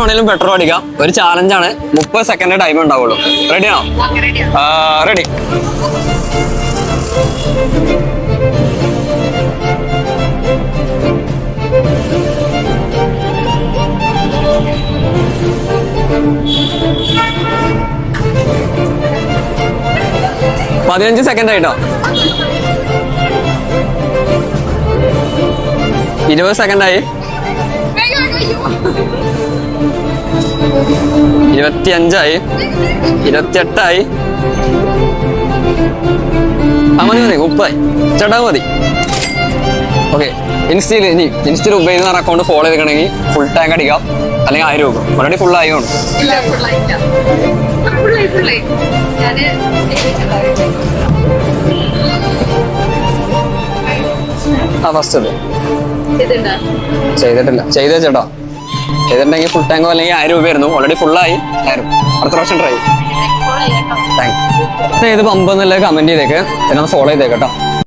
വേണേലും പെട്രോൾ അടിക്കാം. ഒരു ആണ്. മുപ്പത് സെക്കൻഡ് ടൈം ഉണ്ടാവുള്ളൂ. റെഡിയാണോ റെഡി പതിനഞ്ച് സെക്കൻഡ് ആയിട്ടോ? ഇരുപത് സെക്കൻഡ് ആയി ഇരുപത്തിയഞ്ചായി. ഇരുപത്തിയെട്ടായി. ആ മതി മതി മുപ്പതായി. ചേട്ടാ മതി. ഓക്കെ ഇൻസ്റ്റയിൽ ഇനി ഇൻസ്റ്റയിൽ ഉപയോഗിക്കുന്ന അക്കൗണ്ട് ഫോളോ ചെയ്തിട്ടുണ്ടെങ്കിൽ ഫുൾ ടാങ്ക് അടിക്കാം. അല്ലെങ്കിൽ ആയിരം രൂപ. ഓൾറെഡി ഫുൾ ഞാൻ ആ ഫസ്റ്റ് ചെയ്തിട്ടില്ല. ചെയ്തേ ചേട്ടാ. ചെയ്തിട്ടുണ്ടെങ്കിൽ ഫുൾ ടാങ്കോ അല്ലെങ്കിൽ ആയിരം രൂപയായിരുന്നു. ഓൾറെഡി ഫുള്ളായി ആയിരം. അടുത്ത പ്രാവശ്യം ട്രൈ താങ്ക് ഏത് പമ്പ് എന്നുള്ളത് കമന്റ് ചെയ്തേക്ക്. എന്നെ ഫോളോ ചെയ്തേക്ക് കേട്ടോ.